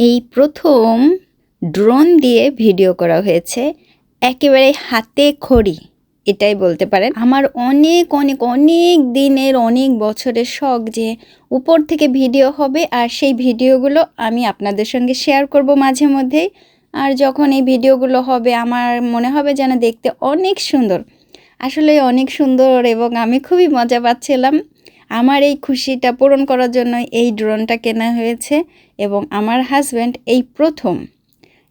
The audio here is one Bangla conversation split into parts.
এই প্রথম ড্রোন দিয়ে ভিডিও করা হয়েছে। একেবারে হাতে খড়ি, এটাই বলতে পারেন। আমার অনেক অনেক অনেক দিনের, অনেক বছরের শখ যে উপর থেকে ভিডিও হবে আর সেই ভিডিওগুলো আমি আপনাদের সঙ্গে শেয়ার করব মাঝে মধ্যেই আর যখন এই ভিডিওগুলো হবে, আমার মনে হবে যেন দেখতে অনেক সুন্দর। আসলে অনেক সুন্দর এবং আমি খুবই মজা পাচ্ছিলাম। আমার এই খুশিটা পূরণ করার জন্য এই ড্রোনটা কেনা হয়েছে এবং আমার হাজব্যান্ড এই প্রথম।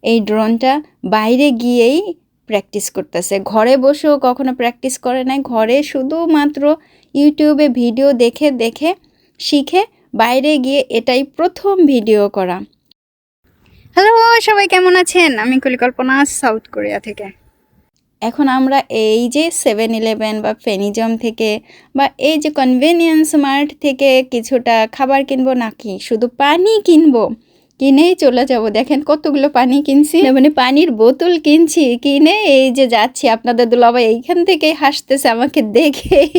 এই ড্রোনটা বাইরে গিয়েই প্র্যাকটিস করতেছে। ঘরে বসেও কখনো প্র্যাকটিস করে নাই। ঘরে শুধুমাত্র ইউটিউবে ভিডিও দেখে দেখে, শিখে বাইরে গিয়ে এটাই প্রথম ভিডিও করা। হ্যালো সবাই কেমন আছেন? আমি কলিকল্পনা সাউথ কোরিয়া থেকে। এখন আমরা এই যে সেভেন ইলেভেন বা ফেনিজম থেকে বা এই যে কনভেনিয়েন্স মার্ট থেকে কিছুটা খাবার কিনবো নাকি? শুধু পানি কিনবো? কিনেই চলে যাব। দেখেন কতগুলো পানি কিনছি। মানে পানির বোতল কিনছি, কিনে এই যে যাচ্ছি। আপনাদের দুলাভাই এইখান থেকেই হাসতেছে আমাকে দেখেই।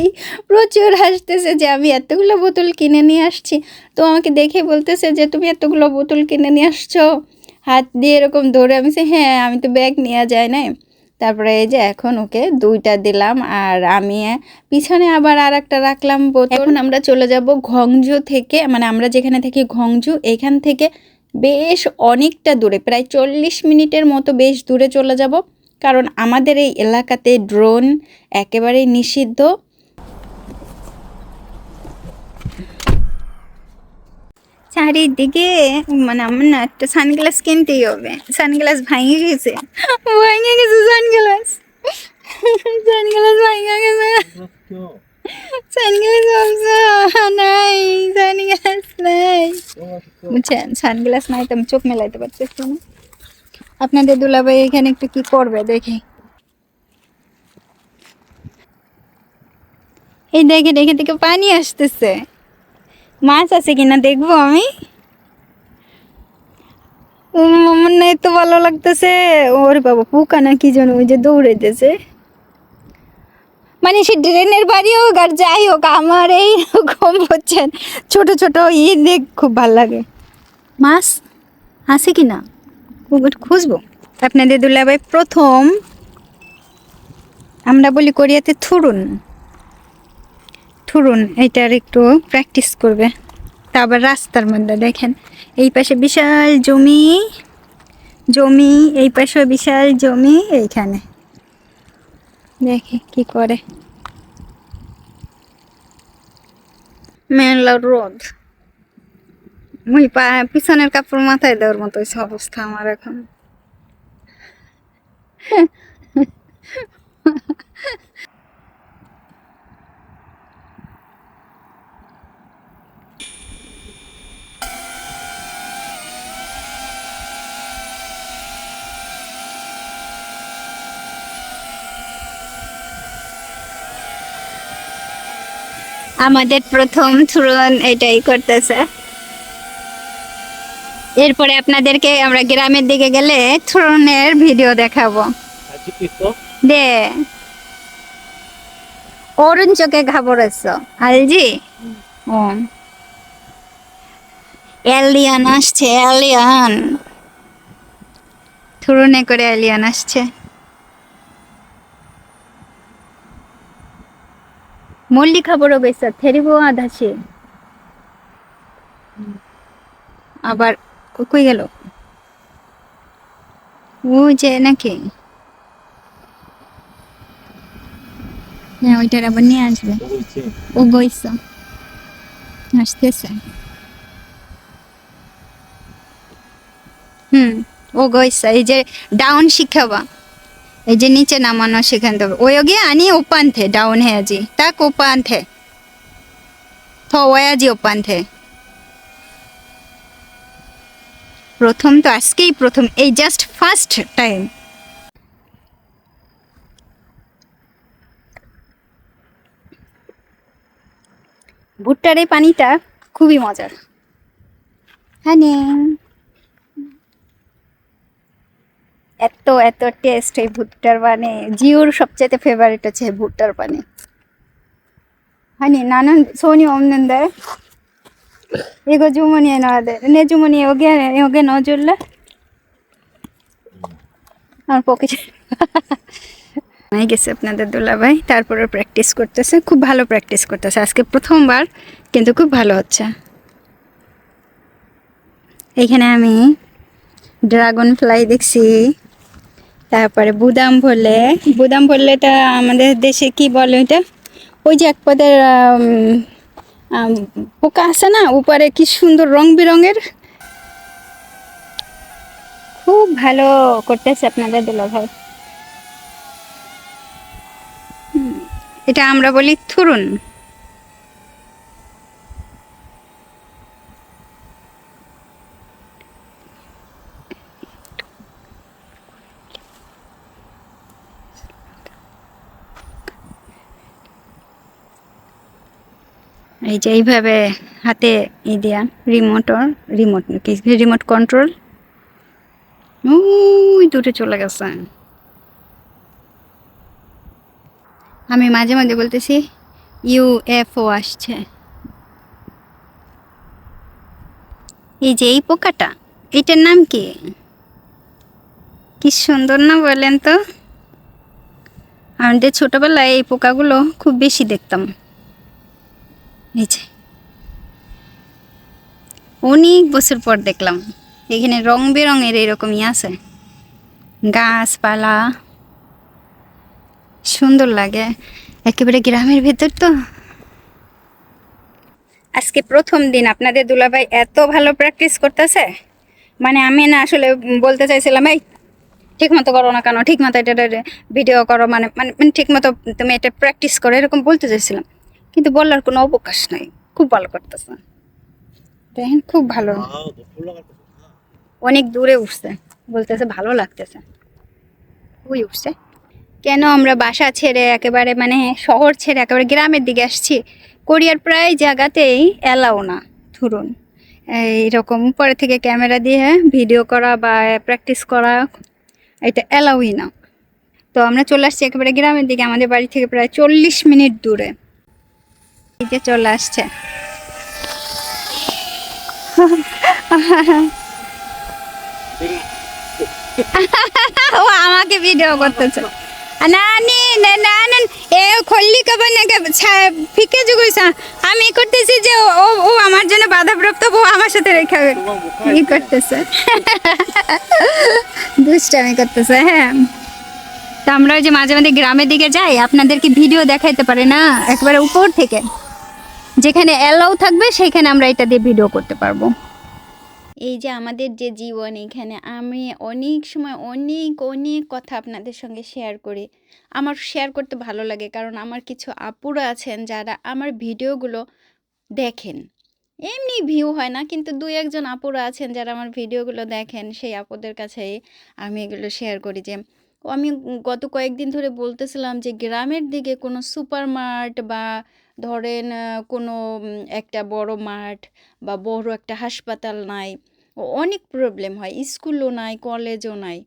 প্রচুর হাসতেছে যে আমি এতগুলো বোতল কিনে নিয়ে আসছি। তো আমাকে দেখে বলতেছে যে, তুমি এতগুলো বোতল কিনে নিয়ে আসছো? হাত দিয়ে এরকম ধরে আমি হ্যাঁ আমি তো ব্যাগ নেওয়া যায় না তারপরে এই যে এখন ওকে দুইটা দিলাম আর আমি পিছনে আবার আর একটা রাখলাম এখন আমরা চলে যাব ঘংজু থেকে মানে আমরা যেখানে থাকি ঘংজু, এখান থেকে বেশ অনেকটা দূরে, প্রায় চল্লিশ মিনিটের মতো বেশ দূরে চলে যাব। কারণ আমাদের এই এলাকাতে ড্রোন একেবারেই নিষিদ্ধ। চারিদিকে মানে আমার না একটা সানগ্লাস কিনতেই হবে। সানগ্লাস ভাঙে গেছে। ভাঙে গেছে সানগ্লাস। সানগ্লাস ভাঙে গেছে। নাই বুঝছেন? সানগ্লাস নাই তো আমি চোখ মেলাইতে পারতেছি আপনাদের দুলাভাই এখানে একটু কি করবে দেখি। এই দেখে দেখে থেকে পানি আসতেছে। মাছ আছে কিনা দেখব আমি? এত ভালো লাগতেছে। ওর বাবা, পোকা না কি যেন ওই যে দৌড়াইতেছে। মানে সে ড্রেনের বাড়ি হোক আর যাই হোক, আমার এই রকম হচ্ছেন ছোট ছোট ই দেখ, খুব ভালো লাগে। মাছ আছে কি না? খুঁজবো। আপনাদের দুলাভাই প্রথম। আমরা বলি কোরিয়াতে থুরুন। থুরুন এটার একটু প্র্যাকটিস করবে। তারপর রাস্তার মধ্যে দেখেন, এই পাশে বিশাল জমি জমি, এই পাশে বিশাল জমি, এইখানে। দেখে কি করে। মেলা রোদ। মুই পা, পিছনের কাপড় মাথায় দেওয়ার মতো অবস্থা আমার এখন। আমাদের প্রথম থ্রোন এটাই করতেছে। এরপরে আপনাদেরকে আমরা গ্রামের দিকে গেলে থ্রোনের ভিডিও দেখাবো। দে। অরুণ চোখে ঘাবড়েছ আলজি? ও। এলিয়ান আসছে এলিয়ান থুরুনে করে এলিয়ান আসছে। மல்லிகாபுரம் பேச தெரிவோம் அதாச்சு আবার কই গেল। ও, যে নাকি হ্যাঁ ওইটার আবার নিয়ে আসবে ও গইছ আসতেছে। হুম, ও গইছ এই যে, ডাউন শিখাবা এই যে নিচে নামানো সেখান থেকে। ওই গিয়ে আনি থে ডাউন হে আজি। তাক থে থ, ওই আজি ওপান থে প্রথম তো আজকেই প্রথম, এই জাস্ট ফার্স্ট টাইম ভুট্টার এই পানিটা খুবই মজার। হ্যাঁ এত এত টেস্ট এই ভুট্টার পানে জিওর সবচেয়ে ফেভারিট আছে ভুট্টার পানে হয়নি? নানান সোনি অমনন্দ এগো জুমনি এনাদে নে জুমনি, ওগে ওগে ন জুল্লে। আমার পকেটে নাই গেছে আপনাদের দুলাভাই। তারপরে প্র্যাকটিস করতেছে। খুব ভালো প্র্যাকটিস করতেছে। আজকে প্রথমবার, কিন্তু খুব ভালো হচ্ছে। এখানে আমি ড্রাগন ফ্লাই দেখছি। তারপরে বুদাম ভরলে বুদাম ভরলেটা আমাদের দেশে কি বলে ওইটা? ওই যে এক পদের পোকা আছে না? উপরে কি সুন্দর রং বেরঙের? খুব ভালো করতেছে আপনাদের দুলাভাই হুম, এটা আমরা বলি থুরুন। এই যে এইভাবে হাতে ই দেয়া রিমোটর রিমোট রিমোট কন্ট্রোল ওই দূরে চলে গেছে। আমি মাঝে মাঝে বলতেছি ইউএফও আসছে। এই যে এই পোকাটা, এটার নাম কি? কি সুন্দর না বলেন তো? আমাদের ছোটবেলায় এই পোকাগুলো খুব বেশি দেখতাম। যে অনেক বছর পর দেখলাম, এখানে রং বেরঙের এরকমই আছে। গাছপালা। সুন্দর লাগে, একেবারে গ্রামের ভেতর তো। আজকে প্রথম দিন আপনাদের দুলাভাই এত ভালো প্র্যাকটিস করতেছে। মানে আমি না আসলে বলতে চাইছিলাম, এই ঠিক মতো করো না কেন? ঠিক মতো এটা ভিডিও করো। মানে মানে মানে ঠিক মতো তুমি এটা প্র্যাকটিস করো, এরকম বলতে চাইছিলাম। কিন্তু বলার কোনো অবকাশ নাই। খুব ভালো করতেছে। দেখেন খুব ভালো। অনেক দূরে উঠছে। বলতেছে ভালো লাগতেছে। খুবই উঠছে? কেন আমরা বাসা ছেড়ে একেবারে মানে শহর ছেড়ে একেবারে গ্রামের দিকে আসছি? কোরিয়ার প্রায় জায়গাতেই এলাও না ধরুন। এইরকম উপরে থেকে ক্যামেরা দিয়ে ভিডিও করা বা প্র্যাকটিস করা এটা এলাউই না। তো আমরা চলে আসছি একেবারে গ্রামের দিকে। আমাদের বাড়ি থেকে প্রায় চল্লিশ মিনিট দূরে। চলে আসছে। ও আমাকে ভিডিও করতেছে। নানি নানি এ খল্লি কবে ফিকে আমি করতেছি যে ও ও আমার জন্য বাধাপ্রাপ্ত বউ আমার সাথে রেখে ই করতেছে। দুষ্টামি করতেছে হ্যাঁ। তো আমরা যে মাঝে মাঝে গ্রামের দিকে যাই, আপনাদেরকে ভিডিও দেখাইতে পারে না? একবারে উপর থেকে। যেখানে অ্যালাউ থাকবে, সেখানে আমরা এটা দিয়ে ভিডিও করতে পারব। এই যে আমাদের যে জীবন, এখানে আমি অনেক সময় অনেক অনেক কথা আপনাদের সঙ্গে শেয়ার করি। আমার শেয়ার করতে ভালো লাগে, কারণ আমার কিছু আপুরা আছেন যারা আমার ভিডিওগুলো দেখেন। এমনি ভিউ হয় না, কিন্তু দুই একজন আপুরা আছেন যারা আমার ভিডিওগুলো দেখেন, সেই আপুদের কাছে আমি এগুলো শেয়ার করি যে আমি গত কয়েকদিন ধরে বলতেছিলাম যে, গ্রামের দিকে কোনো সুপার মার্ট বা ধরেন কোনো একটা বড় মাঠ বা বড় একটা হাসপাতাল নাই অনেক প্রবলেম হয় স্কুলও নাই কলেজও নাই।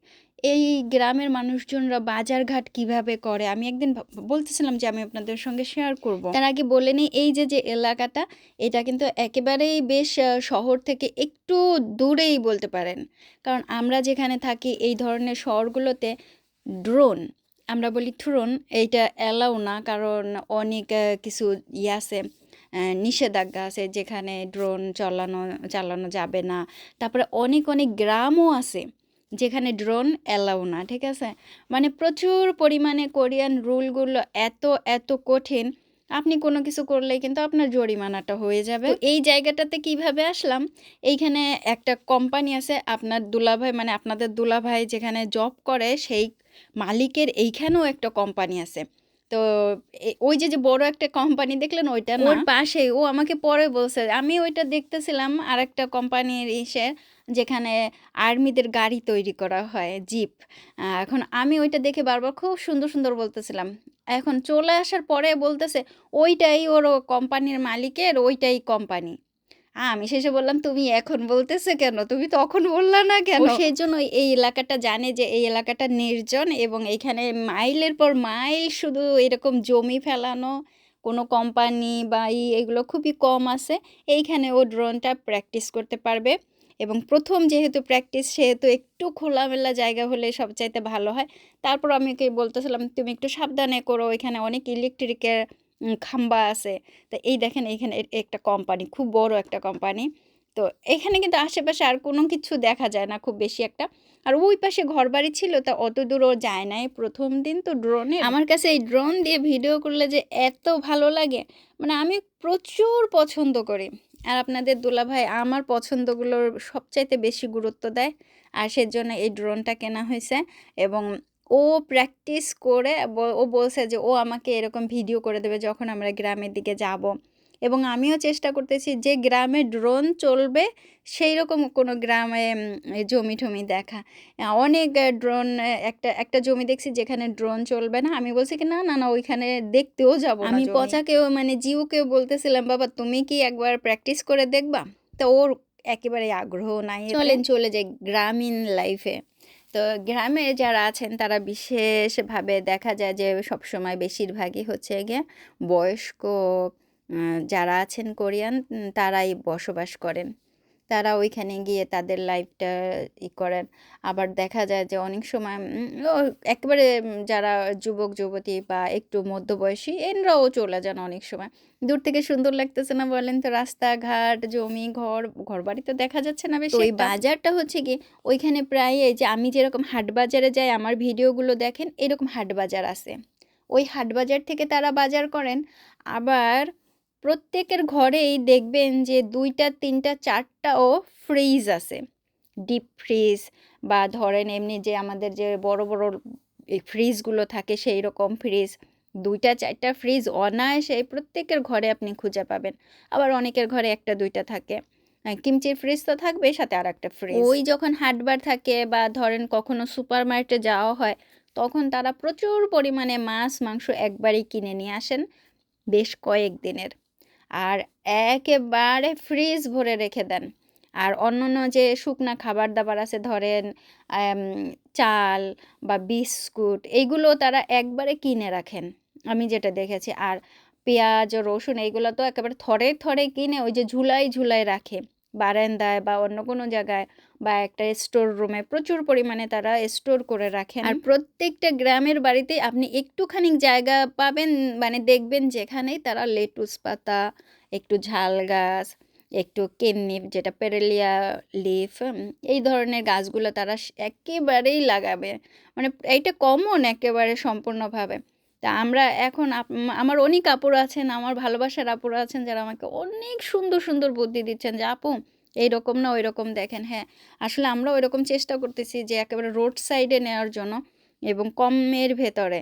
এই গ্রামের মানুষজনরা বাজারঘাট কীভাবে করে? আমি একদিন বলতেছিলাম যে আমি আপনাদের সঙ্গে শেয়ার করব। তার আগে বলে নিই, এই যে যে এলাকাটা, এটা কিন্তু একেবারেই বেশ শহর থেকে একটু দূরেই বলতে পারেন। কারণ আমরা যেখানে থাকি, এই ধরনের শহরগুলোতে ড্রোন আমরা বলি থ্রোন, এইটা অ্যালাউ না, কারণ অনেক কিছু ইয়ে আছে নিষেধাজ্ঞা আছে, যেখানে ড্রোন চালানো চালানো যাবে না। তারপরে অনেক অনেক গ্রামও আছে, যেখানে ড্রোন অ্যালাউ না, ঠিক আছে? মানে প্রচুর পরিমাণে কোরিয়ান রুলগুলো এত এত কঠিন, আপনি কোনো কিছু করলেই কিন্তু আপনার জরিমানাটা হয়ে যাবে। এই জায়গাটাতে কীভাবে আসলাম? এইখানে একটা কোম্পানি আছে, আপনার দুলাভাই মানে আপনাদের দুলাভাই যেখানে জব করে, সেই মালিকের এইখানেও একটা কোম্পানি আছে। তো ওই যে যে বড় একটা কোম্পানি দেখলেন, ওইটা ওর পাশে, ও আমাকে পরে বলছে। আমি ওইটা দেখতেছিলাম আর একটা কোম্পানির ইসে, যেখানে আর্মিদের গাড়ি তৈরি করা হয়, জিপ। এখন আমি ওইটা দেখে বারবার খুব সুন্দর সুন্দর বলতেছিলাম। এখন চলে আসার পরে বলতেছে, ওইটাই ওর কোম্পানির মালিকের, ওইটাই কোম্পানি আমি শেষে বললাম, তুমি এখন বলতেছো কেন? তুমি তখন বললা না কেন? সেই জন্য এই এলাকাটা জানে যে এই এলাকাটা নির্জন এবং এখানে মাইলের পর মাইল শুধু এরকম জমি ফেলানো, কোনো কোম্পানি বা ই এগুলো খুবই কম আছে। এইখানে ও ড্রোনটা প্র্যাকটিস করতে পারবে এবং প্রথম যেহেতু প্র্যাকটিস সেহেতু একটু খোলামেলা জায়গা হলে সবচাইতে ভালো হয়। তারপর আমি ওকে বলতেছিলাম, তুমি একটু সাবধানে করো, এখানে অনেক ইলেকট্রিকের খাম্বা আছে। তো এই দেখেন এইখানে একটা কোম্পানি খুব বড় একটা কোম্পানি তো এখানে কিন্তু আশেপাশে আর কোনো কিছু দেখা যায় না খুব বেশি একটা। আর ওই পাশে ঘরবাড়ি ছিল, তা অত দূরও যায় নাই। প্রথম দিন তো ড্রোনে আমার কাছে এই ড্রোন দিয়ে ভিডিও করলে যে এত ভালো লাগে মানে আমি প্রচুর পছন্দ করি। আর আপনাদের দুলাভাই আমার পছন্দগুলোর সবচাইতে বেশি গুরুত্ব দেয়। আর সেজন্য এই ড্রোনটা কেনা হয়েছে এবং ও প্র্যাকটিস করে ও বলছে যে ও আমাকে এরকম ভিডিও করে দেবে যখন আমরা গ্রামের দিকে যাব। এবং আমিও চেষ্টা করতেছি যে গ্রামে ড্রোন চলবে সেই রকম কোনো গ্রামে জমি টমি দেখা। অনেক ড্রোন একটা একটা জমি দেখছি যেখানে ড্রোন চলবে না। আমি বলছি কি না না না ওইখানে দেখতেও যাব আমি পচাকেও মানে জিউকেও বলতেছিলাম বাবা তুমি কি একবার প্র্যাকটিস করে দেখবা? তো ওর একেবারে আগ্রহ নাই। চলেন চলে যাই গ্রামীণ লাইফে তো গ্রামে যারা আছেন, তারা বিশেষভাবে দেখা যায় যে সবসময় বেশিরভাগই হচ্ছে গিয়ে বয়স্ক যারা আছেন কোরিয়ান তারাই বসবাস করেন। তারা ওইখানে গিয়ে তাদের লাইফটা ই করেন। আবার দেখা যায় যে অনেক সময় একেবারে যারা যুবক যুবতী বা একটু মধ্যবয়সী এনরাও চলে যান অনেক সময়। দূর থেকে সুন্দর লাগতেছে না বলেন তো রাস্তাঘাট জমি ঘর ঘর বাড়ি তো দেখা যাচ্ছে না বেশি ওই বাজারটা হচ্ছে কি ওইখানে প্রায় এই যে আমি যেরকম হাট বাজারে যাই আমার ভিডিওগুলো দেখেন এরকম হাট বাজার আছে। ওই হাট বাজার থেকে তারা বাজার করেন। আবার প্রত্যেকের ঘরেই দেখবেন যে দুইটা, তিনটা, চারটাও ফ্রিজ আছে। ডিপ ফ্রিজ বা ধরেন এমনি যে আমাদের যে বড় বড় ফ্রিজগুলো থাকে সেই রকম ফ্রিজ দুইটা, চারটা ফ্রিজ অনায়াসে প্রত্যেকের ঘরে আপনি খুঁজে পাবেন। আবার অনেকের ঘরে একটা, দুইটা থাকে। কিমচির ফ্রিজ তো থাকবে সাথে আর একটা ফ্রিজ ওই যখন হাটবার থাকে বা ধরেন কখনো সুপার মার্কেটে যাওয়া হয়, তখন তারা প্রচুর পরিমাণে মাছ, মাংস একবারই কিনে নিয়ে আসেন, বেশ কয়েক দিনের আর একেবারে ফ্রিজ ভরে রেখে দেন। আর অন্য অন্য যে শুকনা খাবার দাবার আছে, ধরেন চাল বা বিস্কুট, এইগুলো তারা একবারে কিনে রাখেন, আমি যেটা দেখেছি। আর পেঁয়াজ, রসুন, এইগুলো তো একেবারে থরে থরে কিনে ওই যে ঝুলাই ঝুলাই রাখে। বারান্দায় বা অন্য কোনো জায়গায় বা একটা স্টোর রুমে প্রচুর পরিমাণে তারা স্টোর করে রাখেন। আর প্রত্যেকটা গ্রামের বাড়িতে আপনি একটুখানি জায়গা পাবেন মানে দেখবেন যেখানেই তারা লেটুস পাতা একটু ঝাল গাছ একটু কেন্নি যেটা পেরেলিয়া লিফ এই ধরনের গাছগুলো তারা একেবারেই লাগাবে। মানে এইটা কমন একেবারে সম্পূর্ণভাবে। তা আমরা এখন আমার অনেক আপুর আছেন, আমার ভালোবাসার আপুর আছেন যারা আমাকে অনেক সুন্দর সুন্দর বুদ্ধি দিচ্ছেন যে, আপু, এইরকম না ওই রকম দেখেন। হ্যাঁ আসলে আমরা ওই রকম চেষ্টা করতেছি যে, একেবারে রোড সাইডে নেওয়ার জন্য এবং কমের ভেতরে।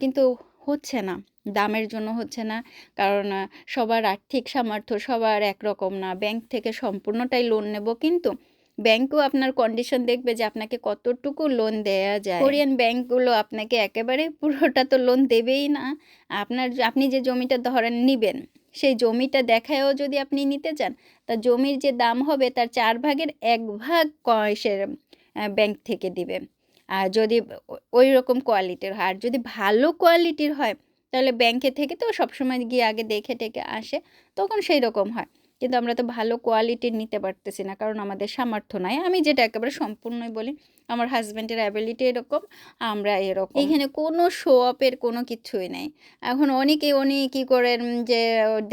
কিন্তু হচ্ছে না, দামের জন্য হচ্ছে না। কারণ সবার আর্থিক সামর্থ্য সবার একরকম না। ব্যাংক থেকে সম্পূর্ণটাই লোন নেব কিন্তু ব্যাংকও আপনার কন্ডিশন দেখবে যে আপনাকে কতটুকু লোন দেয়া যায়। কোরিয়ান ব্যাংকগুলো আপনাকে একেবারে পুরোটা তো লোন দেবেই না। আপনার আপনি যে জমিটা ধরেন নিবেন, সেই জমিটা দেখায়ও যদি আপনি নিতে চান, তা জমির যে দাম হবে তার চার ভাগের এক ভাগ কয়েসের ব্যাংক থেকে দিবে। আর যদি ওই রকম কোয়ালিটির হয়, আর যদি ভালো কোয়ালিটির হয়, তাহলে ব্যাংকে থেকে তো সবসময় গিয়ে আগে দেখে টেকে আসে, তখন সেই রকম হয়। কিন্তু আমরা তো ভালো কোয়ালিটির নিতে পারতেছি না, কারণ আমাদের সামর্থ্য নাই। আমি যেটা একেবারে সম্পূর্ণই বলি, আমার হাজব্যান্ডের অ্যাবিলিটি এরকম, আমরা এরকম। এখানে কোনো শো অফের কোনো কিছুই নেই। এখন অনেকে অনেক কী করেন যে,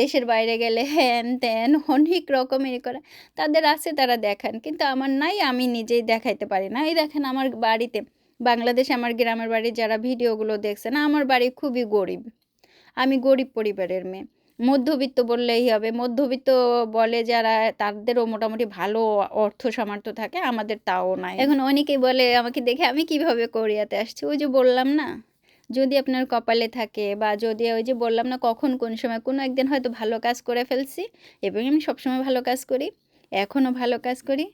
দেশের বাইরে গেলে হ্যান ত্যান অনেক রকমের করে, তাদের আছে, তারা দেখান। কিন্তু আমার নাই, আমি নিজেই দেখাইতে পারি না। এই দেখেন আমার বাড়িতে, বাংলাদেশে আমার গ্রামের বাড়ির যারা ভিডিওগুলো দেখছে না আমার বাড়ি খুবই গরিব। আমি গরিব পরিবারের মেয়ে। মধ্যবিত্ত বললেই হবে। মধ্যবিত্ত বলে যারা, তাদেরও মোটামুটি ভালো অর্থ সামর্থ্য থাকে, আমাদের তাও নাই। এখন অনেকেই বলে আমাকে দেখে, আমি কীভাবে কোরিয়াতে আসছি? ওই যে বললাম না, যদি আপনার কপালে থাকে বা যদি ওই যে বললাম না, কখন কোন সময়? কোনো একদিন হয়তো ভালো কাজ করে ফেলছি এবং আমি সবসময় ভালো কাজ করি। এখনও ভালো কাজ করি।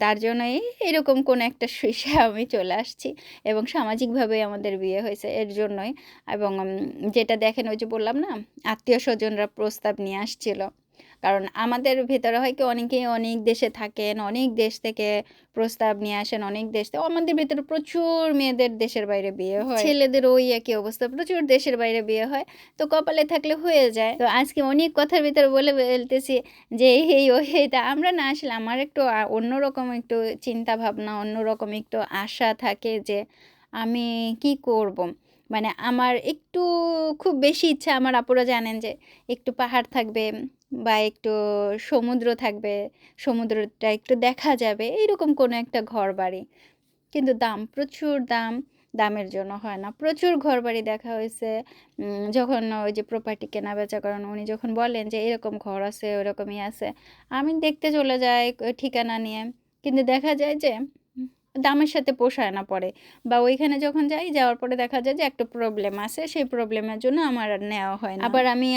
তার জন্যই এরকম কোন একটা শীর্ষে আমি চলে আসছি এবং সামাজিকভাবে আমাদের বিয়ে হয়েছে এর জন্যই। এবং যেটা দেখেন ওই যে বললাম না, আত্মীয় স্বজনরা প্রস্তাব নিয়ে আসছিল। কারণ আমাদের ভেতরে হয় কি অনেকেই অনেক দেশে থাকেন, অনেক দেশ থেকে প্রস্তাব নিয়ে আসেন, অনেক দেশ থেকে, আমাদের ভেতরে প্রচুর মেয়েদের দেশের বাইরে বিয়ে হয়। ছেলেদের ওই একই অবস্থা, প্রচুর দেশের বাইরে বিয়ে হয়। তো কপালে থাকলে হয়ে যায়। তো আজকে অনেক কথার ভিতরে বলে বলতেছি যে এই ও এইটা। আমরা না আসলে, আমার একটু অন্যরকম একটু চিন্তা ভাবনা অন্যরকম একটু আশা থাকে যে আমি কি করব। মানে আমার একটু খুব বেশি ইচ্ছা, আমার আপুরা জানেন যে একটু পাহাড় থাকবে বা একটু সমুদ্র থাকবে, সমুদ্রটা একটু দেখা যাবে এইরকম কোনো একটা ঘর বাড়ি কিন্তু দাম প্রচুর দাম, দামের জন্য হয় না। প্রচুর ঘর বাড়ি দেখা হয়েছে। যখন ওই যে প্রপার্টি কেনা বেচা করেন, উনি যখন বলেন যে এরকম ঘর আছে, ওরকমই আছে, আমি দেখতে চলে যাই ঠিকানা নিয়ে। কিন্তু দেখা যায় যে দামের সাথে পোষায় না পরে। বা ওইখানে যখন যাই, যাওয়ার পরে দেখা যায় যে একটা প্রবলেম আছে, সেই প্রবলেমের জন্য আমার আর নেওয়া হয় না। আবার আমি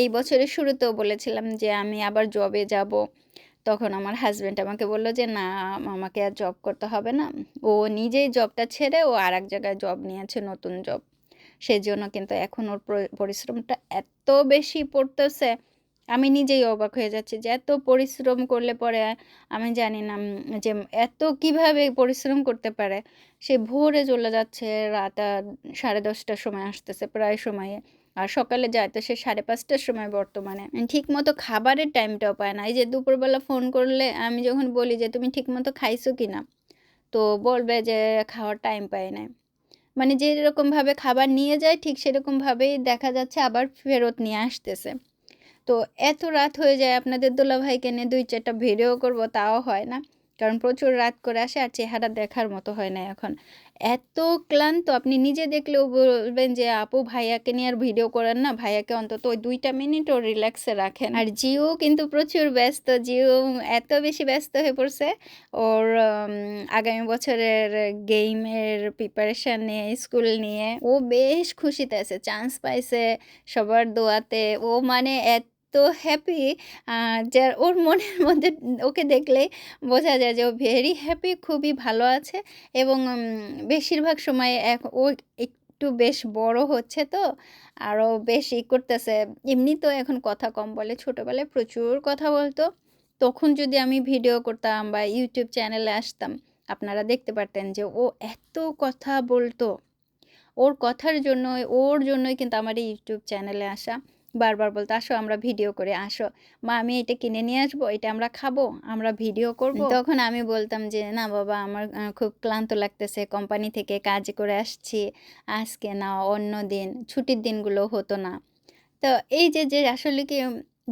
এই বছরের শুরুতেও বলেছিলাম যে আমি আবার জবে যাব। তখন আমার হাজব্যান্ড আমাকে বলল যে, না, আমাকে আর জব করতে হবে না। ও নিজেই জবটা ছেড়ে ও আর এক জায়গায় জব নিয়েছে, নতুন জব সেই জন্য কিন্তু এখন ওর পরিশ্রমটা এত বেশি পড়তেছে। আমি নিজেই অবাক হয়ে যাচ্ছি যে এত পরিশ্রম করলে পরে আমি জানি না যে এত কীভাবে পরিশ্রম করতে পারে। সে ভোরে চলে যাচ্ছে, রাত সাড়ে দশটার সময় আসতেছে প্রায় সময়ে। আর সকালে যায় তো সে সাড়ে পাঁচটার সময় বর্তমানে। ঠিক মতো খাবারের টাইমটাও পায় না। এই যে দুপুরবেলা ফোন করলে আমি যখন বলি যে, তুমি ঠিক মতো খাইছো কি না তো বলবে যে, খাওয়ার টাইম পায় না মানে যেরকমভাবে খাবার নিয়ে যায়, ঠিক সেরকমভাবেই দেখা যাচ্ছে আবার ফেরত নিয়ে আসতেছে। তো এত রাত হয়ে যায় আপনাদের দুলাভাইকে নিয়ে দুই চারটা ভিডিও করব, তাও হয় না। কারণ প্রচুর রাত করে আসে আর চেহারা দেখার মতো হয় না এখন। এত ক্লান্ত, আপনি নিজে দেখলেও বলবেন যে, আপু, ভাইয়াকে নিয়ে আর ভিডিও করেন না। ভাইয়াকে অন্তত ওই দুইটা মিনিট ও রিল্যাক্সে রাখেন। আর জিও কিন্তু প্রচুর ব্যস্ত। জিও এত বেশি ব্যস্ত হয়ে পড়ছে। ওর আগামী বছরের গেমের প্রিপারেশন নিয়ে, স্কুল নিয়ে, ও বেশ খুশিতে আছে। চান্স পাইছে সবার দোয়াতে। ও মানে এত হ্যাপি যার ওর মনের মধ্যে ওকে দেখলে বোঝা যায় যে ও ভেরি হ্যাপি খুবই ভালো আছে এবং বেশিরভাগ সময় এক- ও একটু বেশ বড় হচ্ছে তো আরও বেশ করতেছে। এমনি তো এখন কথা কম বলে, ছোটোবেলায় প্রচুর কথা বলতো। তখন যদি আমি ভিডিও করতাম বা ইউটিউব চ্যানেলে আসতাম, আপনারা দেখতে পারতেন যে ও এত কথা বলতো। ওর কথার জন্য ওর জন্যই কিন্তু আমার এই ইউটিউব চ্যানেলে আসা। বারবার বলতো আসো আমরা ভিডিও করে আসো। মা আমি এটা কিনে নিয়ে আসব এটা আমরা খাব আমরা ভিডিও করব। তখন আমি বলতাম যে না বাবা আমার খুব ক্লান্ত লাগতেছে কোম্পানি থেকে কাজ করে আসছি আজকে না অন্য দিন ছুটির দিনগুলো হতো না। তো এই যে যে আসলে কি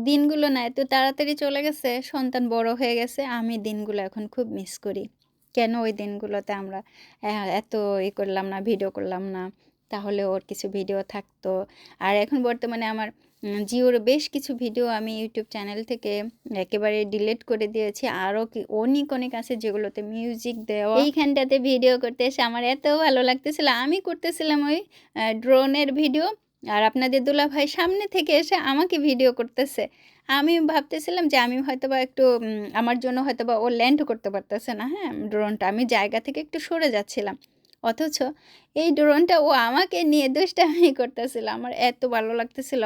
দিনগুলো না এত তাড়াতাড়ি চলে গেছে সন্তান বড় হয়ে গেছে আমি দিনগুলো এখন খুব মিস করি। কেন ওই দিনগুলোতে আমরা এত ই করলাম না ভিডিও করলাম না তাহলে ওর কিছু ভিডিও থাকতো। আর এখন বর্তমানে আমার জিওর বেশ কিছু ভিডিও আমি ইউটিউব চ্যানেল থেকে একেবারে ডিলিট করে দিয়েছি। আরও কি অনেক অনেক আছে যেগুলোতে মিউজিক দেওয়া। এইখানটাতে ভিডিও করতে এসে আমার এত ভালো লাগতেছিল। আমি করতেছিলাম ওই ড্রোনের ভিডিও আর আপনাদের দুলা ভাই সামনে থেকে এসে আমাকে ভিডিও করতেছে। আমি ভাবতেছিলাম যে আমি হয়তো বা একটু আমার জন্য হয়তো বা ও ল্যান্ড করতে পারতেছে না হ্যাঁ ড্রোনটা। আমি জায়গা থেকে একটু সরে যাচ্ছিলাম। অথচ এই ড্রোনটা ও আমাকে নিয়ে দুষ্টামি করতেছিল। আমার এত ভালো লাগতেছিল।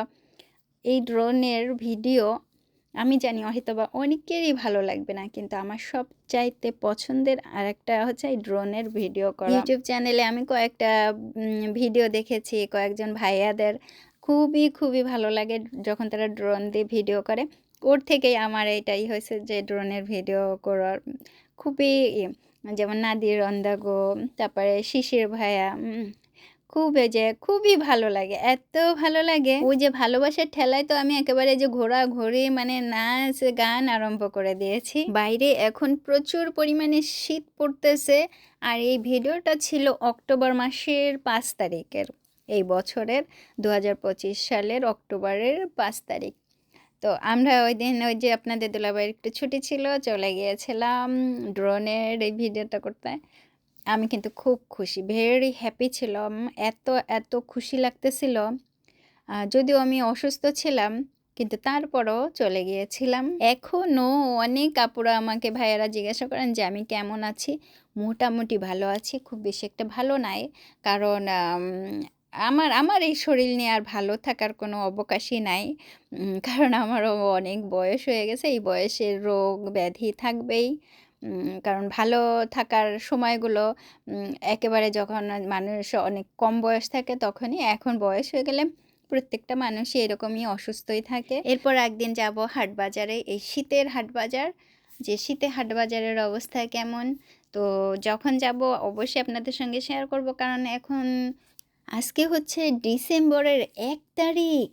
এই ড্রোনের ভিডিও আমি জানি হয়তো বা অনেকেরই ভালো লাগবে না, কিন্তু আমার সব চাইতে পছন্দের আর একটা হচ্ছে এই ড্রোনের ভিডিও করা। ইউটিউব চ্যানেলে আমি কয়েকটা ভিডিও দেখেছি, কয়েকজন ভাইয়াদের। খুবই খুবই ভালো লাগে যখন তারা ড্রোন দিয়ে ভিডিও করে। ওর থেকেই আমার এটাই হয়েছে যে ড্রোনের ভিডিও করার খুবই যেমন নাদির অন্দাগো, তারপরে শিশির ভাইয়া খুব যে খুবই ভালো লাগে, এত ভালো লাগে। ওই যে ভালোবাসার ঠেলায় তো আমি একেবারে যে ঘোরা ঘুরি মানে নাচ গান আরম্ভ করে দিয়েছি। বাইরে এখন প্রচুর পরিমাণে শীত পড়তেছে আর এই ভিডিওটা ছিল অক্টোবর মাসের পাঁচ তারিখের, এই বছরের দু হাজার পঁচিশ সালের অক্টোবরের পাঁচ তারিখ। তো আমরা ওই দিন ওই যে আপনাদের দুলাভাইয়ের একটু ছুটি ছিল, চলে গিয়েছিলাম ড্রোনের এই ভিডিওটা করতে। আমি কিন্তু খুব খুশি। ভেরি হ্যাপি ছিলাম। এত এত খুশি লাগতেছিল। যদিও আমি অসুস্থ ছিলাম, কিন্তু তারপরও চলে গিয়েছিলাম। এখনও অনেক আপুরা আমাকে ভাইয়ারা জিজ্ঞাসা করেন যে, আমি কেমন আছি? মোটামুটি ভালো আছি। খুব বেশি একটা ভালো নাই। কারণ আমার আমার এই শরীর নিয়ে আর ভালো থাকার কোনো অবকাশই নাই। কারণ আমারও অনেক বয়স হয়ে গেছে। এই বয়সের রোগ ব্যাধি থাকবেই। কারণ ভালো থাকার সময়গুলো একেবারে যখন মানুষ অনেক কম বয়স থাকে তখনই, এখন বয়স হয়ে গেলে প্রত্যেকটা মানুষই এরকমই অসুস্থই থাকে। এরপর একদিন যাব হাট বাজারে, এই শীতের হাট বাজার, যে শীতে হাট বাজারের অবস্থা কেমন? তো যখন যাব অবশ্যই আপনাদের সঙ্গে শেয়ার করব, কারণ এখন আজকে হচ্ছে ডিসেম্বরের এক তারিখ।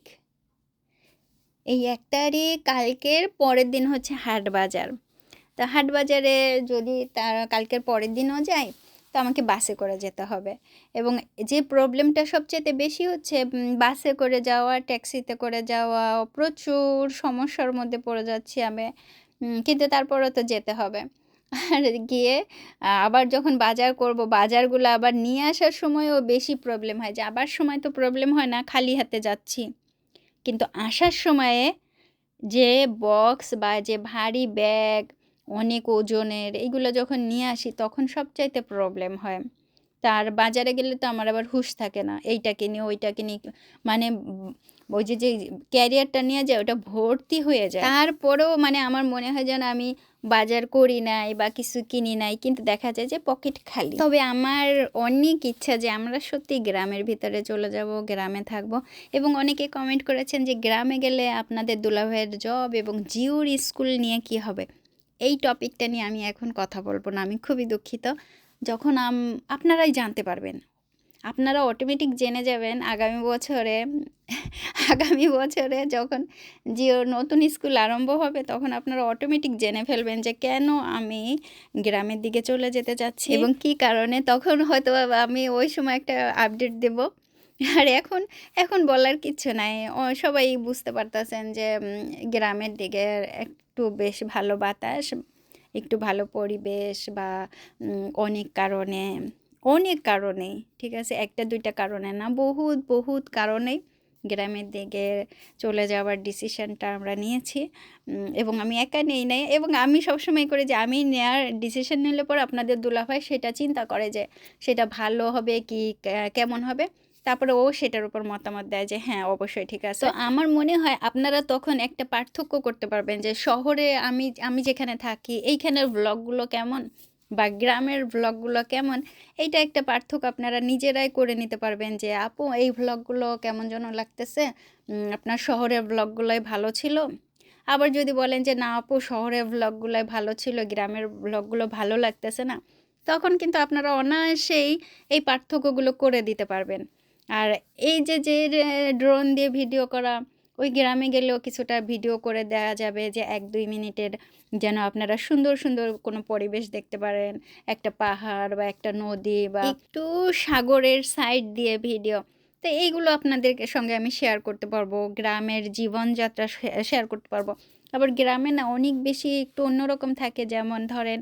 এই এক তারিখ, কালকের পরের দিন হচ্ছে হাট বাজার। তা হাট বাজারে যদি তার কালকের পরের দিনও যাই তো আমাকে বাসে করে যেতে হবে। এবং যে প্রবলেমটা সবচেয়ে বেশি হচ্ছে বাসে করে যাওয়া, ট্যাক্সিতে করে যাওয়া, প্রচুর সমস্যার মধ্যে পড়ে যাচ্ছি আমি। কিন্তু তারপরও তো যেতে হবে। আর গিয়ে আবার যখন বাজার করব, বাজারগুলো আবার নিয়ে আসার সময়ও বেশি প্রবলেম হয় যাবার সময় তো প্রবলেম হয় না, খালি হাতে যাচ্ছি। কিন্তু আসার সময়ে যে বক্স বা যে ভারী ব্যাগ অনেক ওজনের, এগুলো যখন নিয়ে আসি তখন সবচাইতে প্রবলেম হয়। তার বাজারে গেলে তো আমার আবার হুঁশ থাকে না এইটা কিনি ওইটা কিনি মানে ওই যে যে ক্যারিয়ারটা নিয়ে যায় ওটা ভর্তি হয়ে যায়। তারপরেও মানে আমার মনে হয় যেন আমি বাজার করি নাই বা কিছু কিনি নাই, কিন্তু দেখা যায় যে পকেট খালি। তবে আমার অনেক ইচ্ছা যে আমরা সত্যি গ্রামের ভিতরে চলে যাব, গ্রামে থাকব এবং অনেকে কমেন্ট করেছেন যে গ্রামে গেলে আপনাদের দুলাভাইয়ের জব এবং জিওর স্কুল নিয়ে কি হবে? এই টপিকটা নিয়ে আমি এখন কথা বলব না আমি খুবই দুঃখিত। যখন আম আপনারাই জানতে পারবেন আপনারা অটোমেটিক জেনে যাবেন আগামী বছরে আগামী বছরে যখন জিও নতুন স্কুল আরম্ভ হবে তখন আপনারা অটোমেটিক জেনে ফেলবেন যে কেন আমি গ্রামের দিকে চলে যেতে চাচ্ছি এবং কি কারণে তখন হয়তো আমি ওই সময় একটা আপডেট দেব। আর এখন এখন বলার কিচ্ছু নাই। সবাই বুঝতে পারতেছেন যে গ্রামের দিকে একটু বেশ ভালো বাতাস, একটু ভালো পরিবেশ বা অনেক কারণে, অনেক কারণেই ঠিক আছে? একটা, দুইটা কারণে না, বহুত বহুত কারণেই গ্রামের দিকে চলে যাওয়ার ডিসিশানটা আমরা নিয়েছি। এবং আমি একা নেই নাই, এবং আমি সবসময় করি যে, আমি নেওয়ার ডিসিশান নিলে পর আপনাদের দুলাভাই সেটা চিন্তা করে যে, সেটা ভালো হবে কি, কেমন হবে? তারপরে ও সেটার উপর মতামত দেয় যে হ্যাঁ অবশ্যই ঠিক আছে। তো আমার মনে হয় আপনারা তখন একটা পার্থক্য করতে পারবেন যে, শহরে আমি আমি যেখানে থাকি, এইখানের ব্লগগুলো কেমন বা গ্রামের ব্লগগুলো কেমন? এইটা একটা পার্থক্য আপনারা নিজেরাই করে নিতে পারবেন যে, আপু, এই ব্লগগুলো কেমন যেন লাগতেছে। আপনার শহরের ব্লগগুলোই ভালো ছিল। আবার যদি বলেন যে, না, আপু, শহরের ব্লগগুলোই ভালো ছিল, গ্রামের ব্লগগুলো ভালো লাগতেছে না, তখন কিন্তু আপনারা অনায়াসেই এই পার্থক্যগুলো করে দিতে পারবেন। আর এই যে যে ড্রোন দিয়ে ভিডিও করা, ওই গ্রামে গেলেও কিছুটা ভিডিও করে দেওয়া যাবে যে, এক, দুই মিনিটের যেন আপনারা সুন্দর সুন্দর কোনো পরিবেশ দেখতে পারেন। একটা পাহাড় বা একটা নদী বা একটু সাগরের সাইড দিয়ে ভিডিও তো এইগুলো আপনাদের সঙ্গে আমি শেয়ার করতে পারব, গ্রামের জীবনযাত্রা শেয়ার করতে পারব। আবার গ্রামে না অনেক বেশি একটু অন্যরকম থাকে, যেমন ধরেন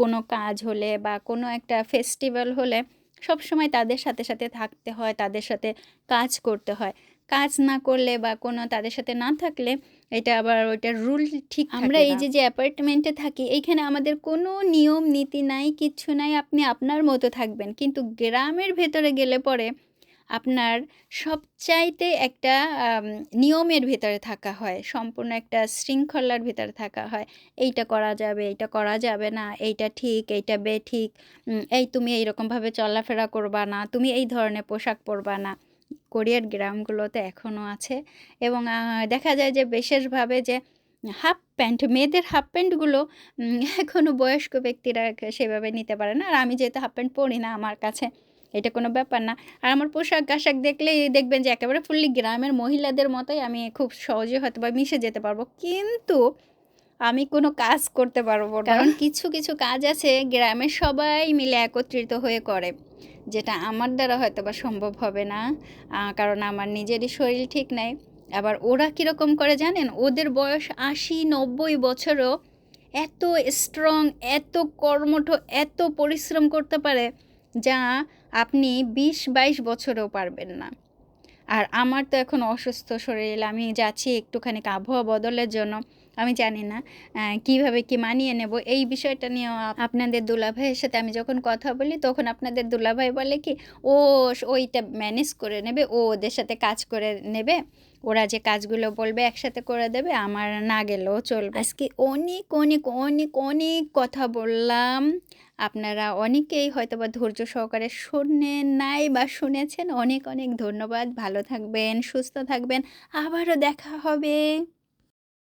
কোনো কাজ হলে বা কোনো একটা ফেস্টিভ্যাল হলে সব সময় তাদের সাথে সাথে থাকতে হয় তাদের সাথে কাজ করতে হয়। কাজ না করলে বা কোনো তাদের সাথে না থাকলে এটা আবার ওইটার রুল ঠিক আমরা এই যে যে অ্যাপার্টমেন্টে থাকি এইখানে আমাদের কোনো নিয়ম নীতি নাই কিচ্ছু নাই আপনি আপনার মতো থাকবেন। কিন্তু গ্রামের ভেতরে গেলে পরে আপনার সবচাইতে একটা নিয়মের ভিতরে থাকা হয়, সম্পূর্ণ একটা শৃঙ্খলার ভিতরে থাকা হয়। এইটা করা যাবে, এইটা করা যাবে না, এইটা ঠিক, এইটা বে ঠিক এই তুমি এইরকমভাবে চলাফেরা করবা না, তুমি এই ধরনের পোশাক পরবা না। কোরিয়ার গ্রামগুলোতে এখনও আছে এবং দেখা যায় যে বিশেষভাবে যে হাফ প্যান্ট, মেয়েদের হাফ প্যান্টগুলো এখনও বয়স্ক ব্যক্তিরা সেভাবে নিতে পারে না। আর আমি যেহেতু হাফ প্যান্ট পরি না আমার কাছে এটা কোনো ব্যাপার না। আর আমার পোশাক আশাক দেখলেই দেখবেন যে একেবারে ফুললি গ্রামের মহিলাদের মতোই আমি খুব সহজে হয়তো বা মিশে যেতে পারব। কিন্তু আমি কোনো কাজ করতে পারব কারণ কিছু কিছু কাজ আছে গ্রামের সবাই মিলে একত্রিত হয়ে করে, যেটা আমার দ্বারা হয়তো বা সম্ভব হবে না। কারণ আমার নিজেরই শরীর ঠিক নাই। আবার ওরা কীরকম করে জানেন? ওদের বয়স আশি, নব্বই বছরও এত স্ট্রং এত কর্মঠ, এত পরিশ্রম করতে পারে। যা আপনি বিশ বাইশ বছরেও পারবেন না। আর আমার তো এখন অসুস্থ শরীর, আমি যাচ্ছি একটুখানি আবহাওয়া বদলের জন্য। আমি জানি না কীভাবে কি মানিয়ে নেব। এই বিষয়টা আপ- আপনাদের দুলাভাইয়ের সাথে আমি যখন কথা বলি, তখন আপনাদের দুলাভাই বলে কি, ও, ওইটা ম্যানেজ করে নেবে, ও ওদের সাথে কাজ করে নেবে। ওরা যে কাজগুলো বলবে একসাথে করে দেবে, আমার না গেলেও চলবে। আজকে অনেক অনেক অনেক অনেক কথা বললাম। আপনারা অনেকেই হয়তো বা ধৈর্য সহকারে শুনেন নাই বা শুনেছেন। অনেক অনেক ধন্যবাদ। ভালো থাকবেন, সুস্থ থাকবেন। আবারও দেখা হবে।